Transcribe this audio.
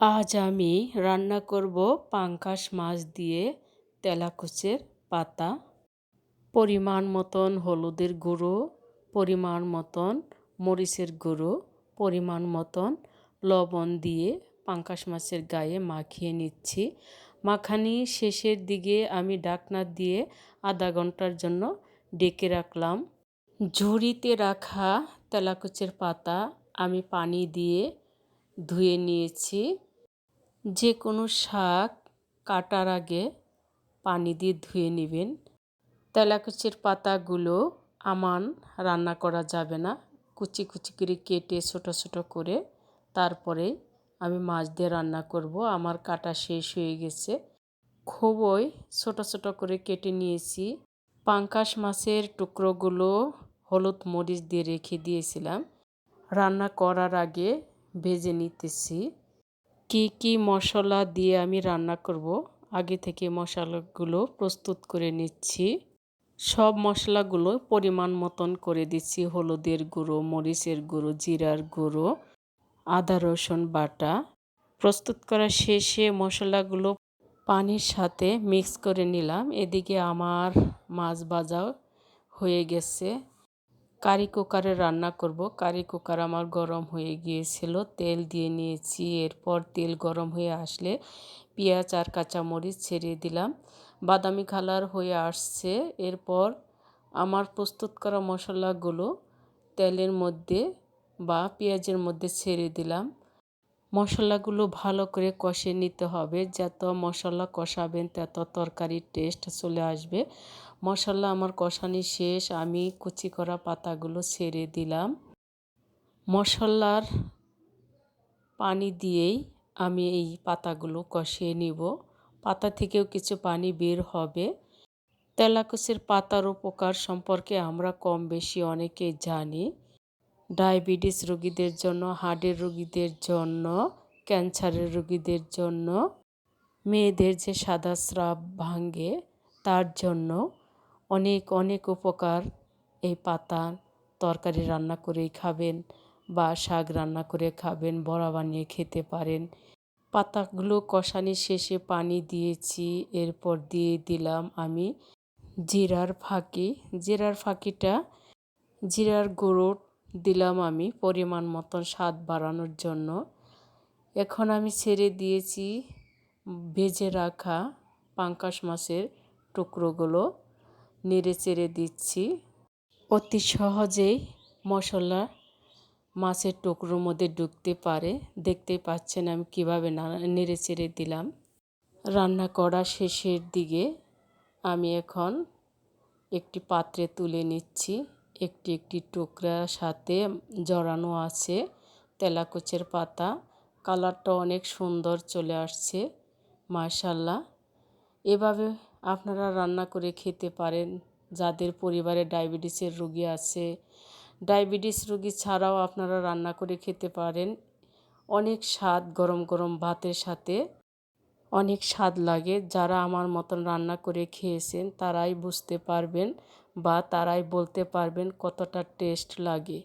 আজ আমি রান্না করব পাঙ্কাশ মাছ দিয়ে তেলাকুচের পাতা। পরিমাণ মতন হলুদের গুঁড়ো, পরিমাণ মতন মরিচের গুঁড়ো, পরিমাণ মতন লবণ দিয়ে পাঙ্কাশ মাছের গায়ে মাখিয়ে নিচ্ছি। মাখানি শেষের দিকে আমি ডাকনা দিয়ে আধা ঘণ্টার জন্য ডেকে রাখলাম। ঝুড়িতে রাখা তেলাকুচের পাতা আমি পানি দিয়ে ধুয়ে নিয়েছি। যে কোনো শাক কাটার আগে পানি দিয়ে ধুয়ে নেবেন। তেলাকুচির পাতাগুলো আমান রান্না করা যাবে না। কুচি কুচি করে কেটে ছোটো ছোটো করে তারপরে আমি মাছ দিয়ে রান্না করব। আমার কাটা শেষ হয়ে গেছে। খুবই ছোটো ছোটো করে কেটে নিয়েছি। পাঙ্কাশ মাছের টুকরোগুলো হলুদ মরিচ দিয়ে রেখে দিয়েছিলাম। রান্না করার আগে ভেজে নিতেছি। কি কি মশলা দিয়ে আমি রান্না করব? আগে থেকে মশলাগুলো প্রস্তুত করে নিচ্ছি। সব মশলাগুলো পরিমাণ মতন করে দিচ্ছি। হলুদের গুঁড়ো, মরিচের গুঁড়ো, জিরার গুঁড়ো, আদা, রসুন, বাটা। প্রস্তুত করা শেষে মশলাগুলো পানির সাথে মিক্স করে নিলাম। এদিকে আমার মাছ ভাজা হয়ে গেছে। কারি কুকারে রান্না করব। কারি কুকার আমার গরম হয়ে গিয়েছিল, তেল দিয়ে নিয়েছি। এরপর তেল গরম হয়ে আসলে পেঁয়াজ আর কাঁচামরিচ ছেড়ে দিলাম। বাদামি কালার হয়ে আসছে। এরপর আমার প্রস্তুত করা মশলাগুলো তেলের মধ্যে বা পেঁয়াজের মধ্যে ছেড়ে দিলাম। মশলাগুলো ভালো করে কষে নিতে হবে। যত মশলা কষাবেন, তত তরকারির টেস্ট চলে আসবে। মশলা আমার কষানি শেষ। আমি কুচি করা পাতাগুলো ছেড়ে দিলাম। মশলার পানি দিয়েই আমি এই পাতাগুলো কষিয়ে নিব। পাতা থেকেও কিছু পানি বের হবে। তেলাকুচের পাতার উপকার সম্পর্কে আমরা কম বেশি অনেকে জানি। ডায়াবেটিস রোগীদের জন্য, হার্টের রোগীদের জন্য, ক্যান্সারের রোগীদের জন্য, মেয়েদের যে সাদা স্রাব ভাঙ্গে তার জন্য অনেক অনেক উপকার। এই পাতা তরকারি রান্না করেই খাবেন বা শাক রান্না করে খাবেন, বড়া বানিয়ে খেতে পারেন। পাতাগুলো কষানি শেষে পানি দিয়েছি, এরপর দিয়ে দিলাম আমি জিরার ফাঁকি। জিরার ফাঁকিটা, জিরার গুঁড়ো দিলাম আমি পরিমাণ মতন স্বাদ বাড়ানোর জন্য। এখন আমি ছেড়ে দিয়েছি ভেজে রাখা পাঙ্কাশ মাছের টুকরোগুলো। নেড়ে চেড়ে দিচ্ছি। অতি সহজেই মশলা মাছের টুকরোর মধ্যে ঢুকতে পারে। দেখতে পাচ্ছেন আমি কীভাবে নেড়ে চেড়ে দিলাম। রান্না করা শেষের দিকে আমি এখন একটি পাত্রে তুলে নিচ্ছি। একটি একটি টুকরা সাথে জড়ানো আছে তেলাকুচের পাতা। কালারটা অনেক সুন্দর চলে আসছে মাশাল্লাহ এভাবে আপনারা রান্না করে খেতে পারেন। যাদের পরিবারে ডায়াবেটিসের রোগী আছে, ডায়াবেটিস রোগী ছাড়াও আপনারা রান্না করে খেতে পারেন। অনেক স্বাদ, গরম গরম ভাতের সাথে অনেক স্বাদ লাগে। যারা আমার মতন রান্না করে খেয়েছেন, তারাই বুঝতে পারবেন বা তারাই বলতে পারবেন কতটা টেস্ট লাগে।